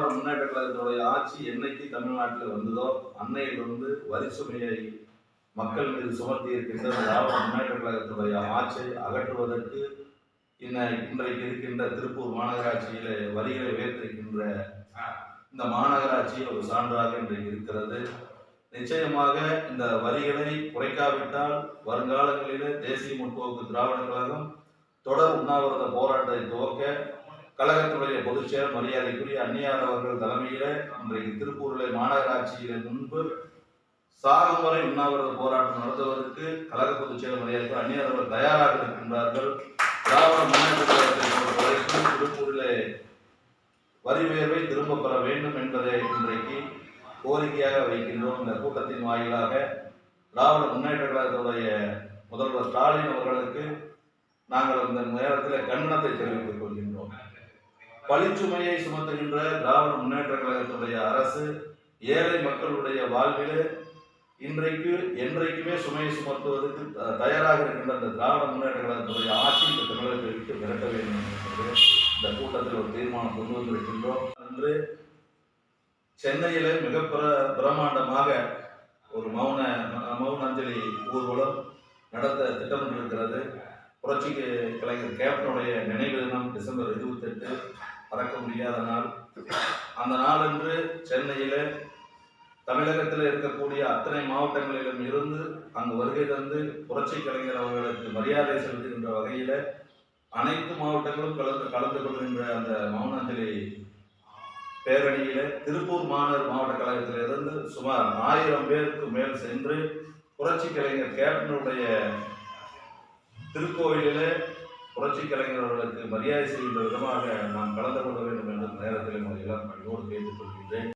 திராவிட முன்னேற்ற கழகத்துடைய ஆட்சி என்னைக்கு தமிழ்நாட்டில் வந்ததோ அன்னையிலிருந்து வரி சுமையை மக்கள் மீது சுமத்தி இருக்கின்ற திராவிட முன்னேற்ற கழகத்துடைய ஆட்சியை அகற்றுவதற்கு இன்ன இன்றைக்கு இருக்கின்ற திருப்பூர் மாநகராட்சியில வரிகளை உயர்த்திருக்கின்ற இந்த மாநகராட்சி ஒரு சான்றாக இன்றைக்கு இருக்கிறது. நிச்சயமாக இந்த வரிகளை குறைக்காவிட்டால் வருங்காலங்களிலே தேசிய முற்போக்கு திராவிட கழகம் தொடர் உண்ணாவிரத போராட்டத்தை துவக்க கழகத்துடைய பொதுச் செயலர் மரியாதைக்குரிய அந்நியார் அவர்கள் தலைமையிலே இன்றைக்கு திருப்பூரிலே முன்பு சாகும் வரை உண்ணாவிரத போராட்டம் நடத்துவதற்கு கழக பொதுச் செயலர் மரியாதைக்கு அந்நியார் அவர்கள் தயாராக இருக்கின்றார்கள். திராவிட முன்னேற்ற திருப்பூரில் திருப்பூரிலே வரி உயர்வை திரும்ப பெற வேண்டும் என்பதை இன்றைக்கு கோரிக்கையாக வைக்கின்றோம். இந்த கூட்டத்தின் வாயிலாக திராவிட முன்னேற்ற கழகத்துடைய முதல்வர் ஸ்டாலின் அவர்களுக்கு நாங்கள் இந்த நேரத்தில் கண்டனத்தை தெரிவித்துக் கொள்கிறோம். பழிச்சுமையை சுமத்துகின்ற திராவிட முன்னேற்ற கழகத்துடைய அரசு ஏழை மக்களுடைய வாழ்விலே இன்றைக்கு என்றைக்குமே சுமையை சுமத்துவதற்கு தயாராக இருக்கின்ற இந்த திராவிட முன்னேற்ற கழகத்துடைய ஆட்சி இந்த தமிழகத்தை விட்டு விரட்ட வேண்டும் என்று இந்த கூட்டத்தில் ஒரு தீர்மானம் கொண்டு வந்திருக்கின்றோம். அன்று சென்னையில் மிக பிர பிரம்மாண்டமாக ஒரு மௌன மௌன அஞ்சலி ஊர்வலம் நடத்த திட்டமிட்டிருக்கிறது. புரட்சிக்கு கலைஞர் கேப்டனுடைய நினைவு தினம் டிசம்பர் இருபத்தெட்டு. மறக்க முடியாத நாள். அந்த நாள் என்று சென்னையில் தமிழகத்தில் இருக்கக்கூடிய அத்தனை மாவட்டங்களிலும் இருந்து அங்கு வருகை தந்து புரட்சி கலைஞர் அவர்களுக்கு மரியாதை செலுத்துகின்ற வகையில் அனைத்து மாவட்டங்களும் கலந்து கலந்து கொள்கின்ற அந்த மௌனஞ்சலி பேரணியில திருப்பூர் மாநகர் மாவட்ட கழகத்திலிருந்து சுமார் ஆயிரம் பேருக்கு மேல் சென்று புரட்சி கலைஞர் கேப்டனுடைய திருக்கோயிலில் புரட்சி கலைஞர்களுக்கு மரியாதை செய்கின்ற விதமாக நாம் கலந்து கொள்ள வேண்டும் என்ற நேரத்தில் உங்களை எல்லாம் பணியோடு கேட்டுக்கொள்கின்றேன்.